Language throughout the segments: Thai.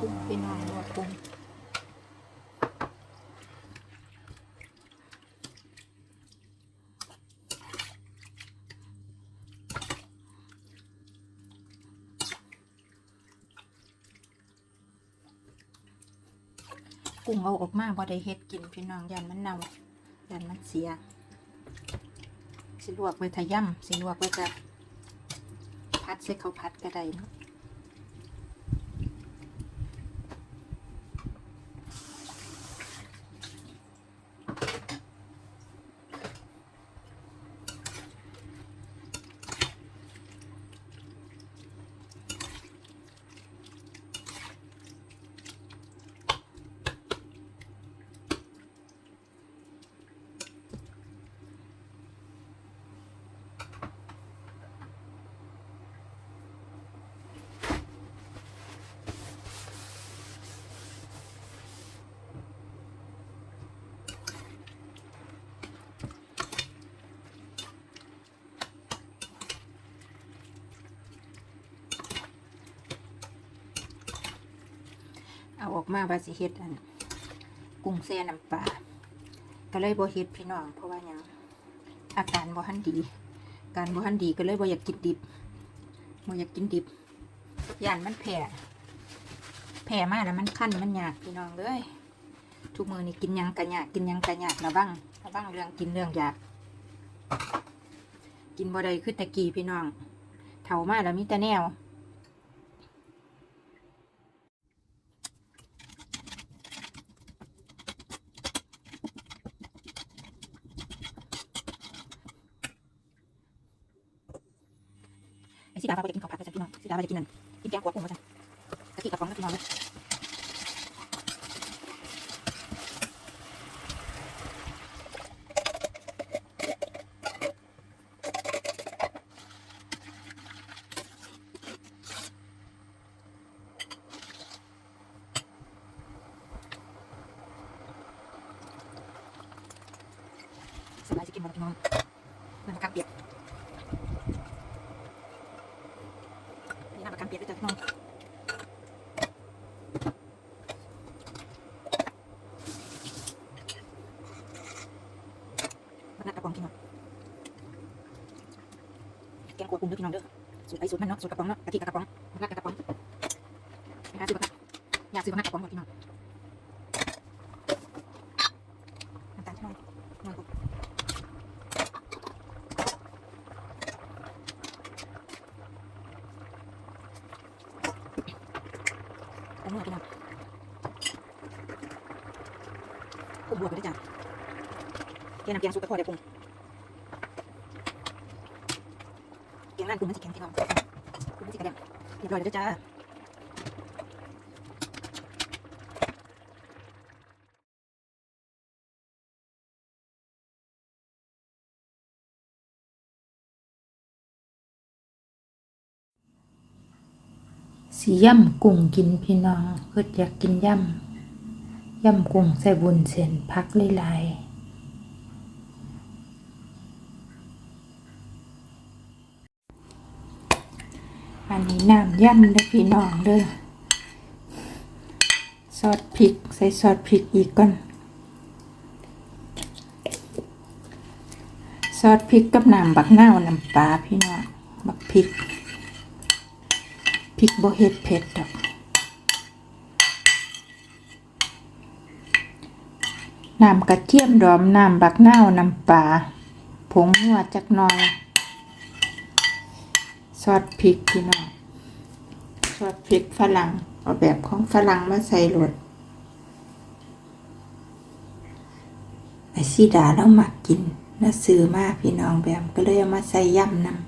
กุ้งพี่น้องลวกกุ้งกุ้งเอาออกมาบ่ได้เฮ็ดกินพี่น้องยันมันเน่ายันมันเสีย สิลวกไว้ทะย่ำสิลวกไว้จะพัดใส่ข้าวพัดก็ได้เนาะ เอาออกมาว่าสิเฮ็ดอันกุ้งแซ่น้ำปลาก็เลยบ่เฮ็ดพี่น้อง เพราะว่ายังอาการบ่ทันดี การบ่ทันดีก็เลยบ่อยากกินดิบบ่อยากกินดิบย่านมันแผ่แผ่มาแล้วมันคันมันยากพี่น้องเลยทุกมือนี้กินยังกะยากกินยังกะยากระวังระวังเรื่องกินเรื่องอยาก กินบ่ได้คือตะกี้พี่น้องเฒ่ามาแล้วมีแต่แนว ไอ้สีดาพาไปกินข้าว ผัดไปจ้ะพี่น้องสีดาไปกินนั่นกินแกงขัวกุ้งมาจ้ะกะทิกระป๋องนะพี่น้องเลยสบายจะกินหมดพี่น้องมันกำเปียก น้ำประกันเปียกด้วยจ้ะพี่น้องมันนักกระป๋องกินหน่อยแกงกัวกุ้งด้วยพี่น้องเด้อสูตรไอ้สูตรมันเนาะสูตรกระป๋องเนาะกะทิกับกระป๋องนนักกับกระป๋องนะคะสูตรบักนักอยากซื้อบักนักกระป๋องหมดพี่น้องน้ำตาลช่วยหน่อยกุ้งแต่เมื่อพี่น้องกุ้งบวกไปด้วยจ้ะ แกน้ำแกงซุปกระพาะเดี๋ยวปรุงแกงร้านกุ้งมันสิแข็งพี่น้องกุ้งมันสิกระเด็นเรียบร้อยแล้วเด้อจ้าสีย่ำกุ้งกินพี่น้องเพื่ออยากกินย่ำย่ำกุ้งใส่บุญเส้นพักหลายๆ อันนี้น้ำย่ำเด้พี่น้องเด้อซอสพริก ใส่ซอสพริกอีกก่อนซอสพริกกับน้ำบักนาน้ำปลาพี่น้องบักพริกพริกบ่เฮ็ดเผ็ดดอกน้ำกระเทียมดอมน้ำบักนาน้ำปลาผงนัวจักหน่อย ซอสพริกพี่น้องซอสพริกฝรั่งเอาแบบของฝรั่งมาใส่รสไอซีดาแล้วมักกินน่าซื้อมากพี่น้องแบบก็เลยเอามาใส่ย่ำนำ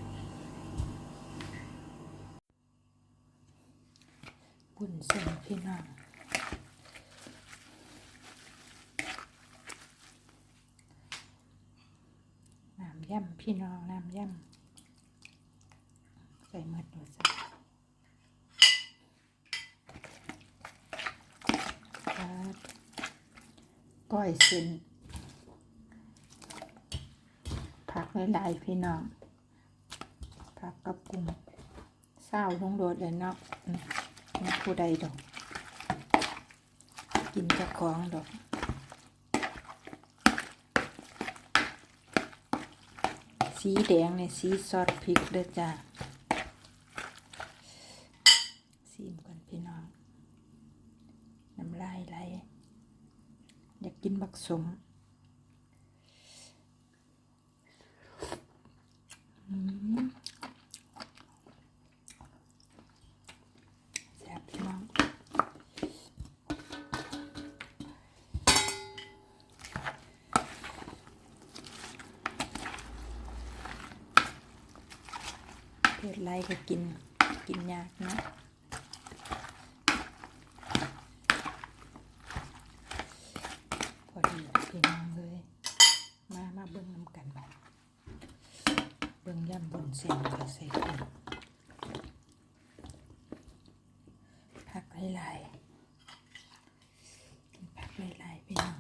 บุญเส้นพี่น้องน้ำย่ำพี่น้องน้ำย่ำ ส่หมดหนูจ้ะก้อยเส้นผักหลายๆพี่น้องผักกับกุ้งเศร้าลงโดดเลยเนาะไม่ผู้ใดดอก กินจะคล้องดอกสีแดงเนี่ยสีซอสพริกเด้อจ้าซีมก่อนพี่น้อง น้ำลายไหลอยากกินบัก สมอืมแซ่บพี่น้องเผ็ดไรก็กิน กินยากเนะพอดีพี่น้องเลย มามาเบิ่งน้ำกันบ่เบิ่งย่ำบนเส้นก็ใส่กุ้งผักหลายๆกินผักหลายๆพี่น้อง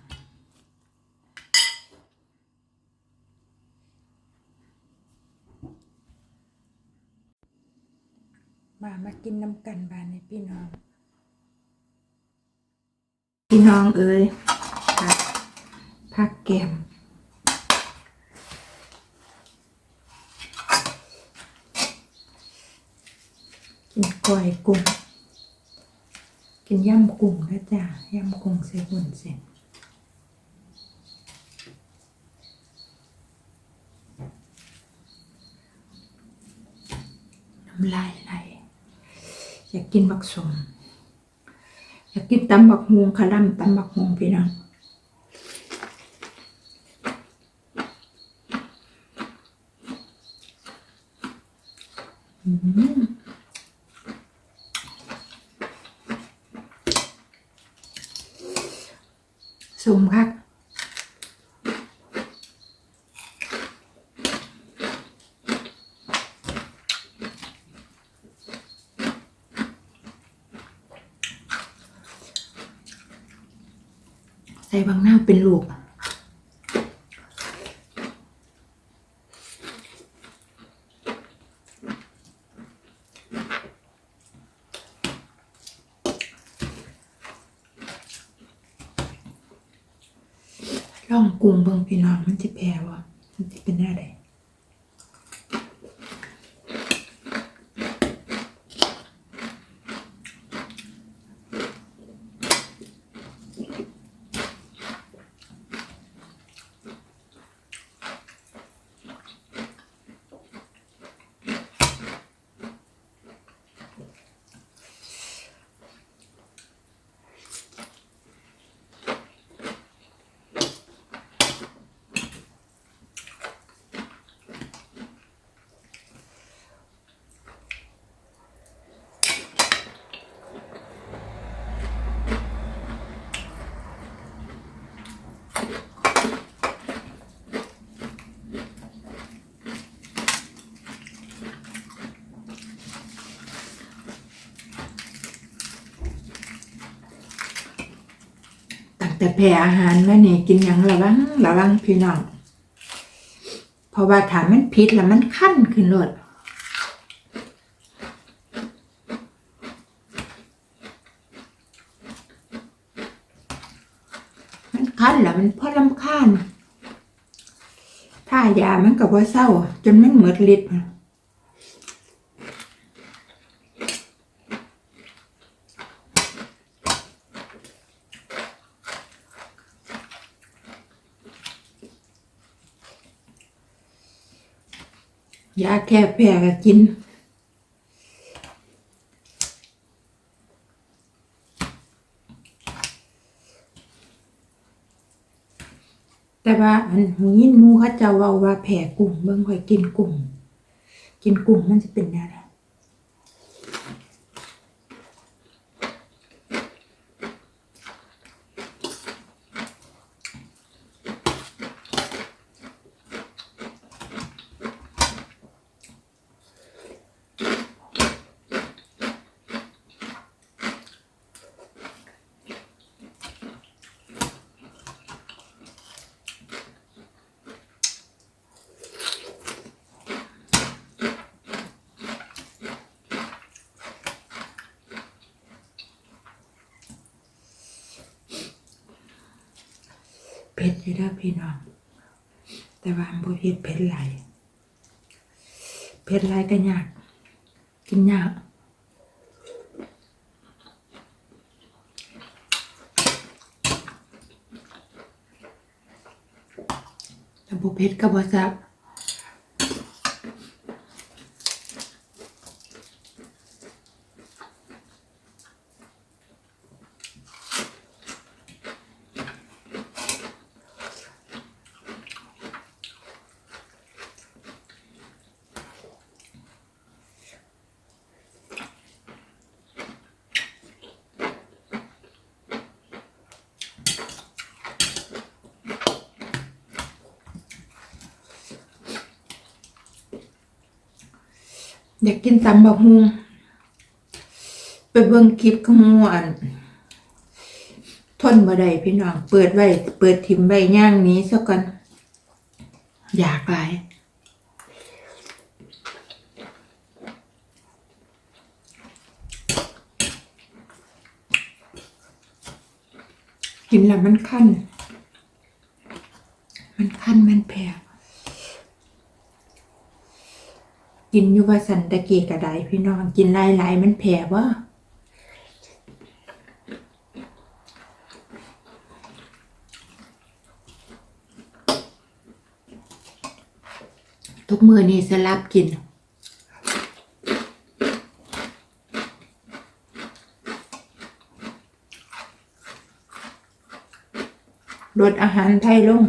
มามากินน้ำกันบานในพี่น้อง พี่น้องเอ้ยผักผักแกมกินก้อยกุ้งกินย่ำกุ้งนะจ๊ะย่ำกุ้งใส่บุนเส้นน้ำลายไหลอยากกินบักสมอยากกินตำบักฮวงคาร่ำตำบักฮวงพี่น้องสมคักใส่ บางหน้าเป็นลูกลองกุ้งเบิ่งพี่น้องมันจะแพ้วะมันจะเป็นอะไรตั้ แต่แพ้อาหารมาเนี่ยกินหยังระวังระวังพี่น้อง เพราะว่าถ้ามันพิษแล้วมันขั้นขึ้นเลยมันคันแล้วมันพอลำคาญถ้ายามันก็บ่เศร้า จนมันหมือดฤทธิ์ ยาแค่แพ้ก็กิน แต่ว่าอันหูยินมูเขาจะเว้าว่าแผ่กุ้งเบิ่งค่อยกินกุ้งกินกุ้งมันจะเป็นแนวใผ็ดอยู่เด้อพี่น้อง แต่ว่าบ่เผ็ดเผ็ดไหลเผ็ดไหลายก็ยาก กินยากแต่บ่เผ็ดก็บ่แซ่บ อยากกินตำบักฮุงไปเบิ่งคลิปขมยอันทนบ่ได้พี่น้อง เปิดไว้ เปิดทิมไว้ย่างนี้ซะก่อน อยากหลยกินแล้วมันคันมันคันมันแพ้ กินอยู่ว่าสันตะเกียกระไดพี่น้องกินหลายๆมันแพ้บ่ทุกมือนี่สลับกิน ลดอาหารไทยลง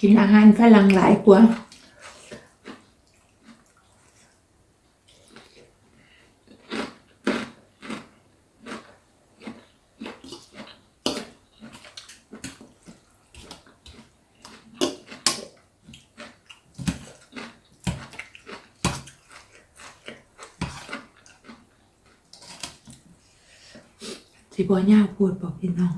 กินอาหารฝรั่งหลายกว่าสิบ่ย่าพูดบอกพี่น้อง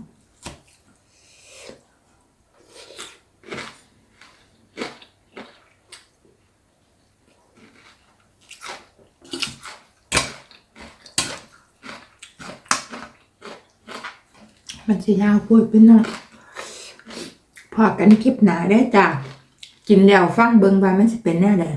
มัน สิยาวพูดพี่น้องพอกันคลิปหนาได้จ้ะกินแล้วฟังเบิงว่ามันสิเป็นแน่เลย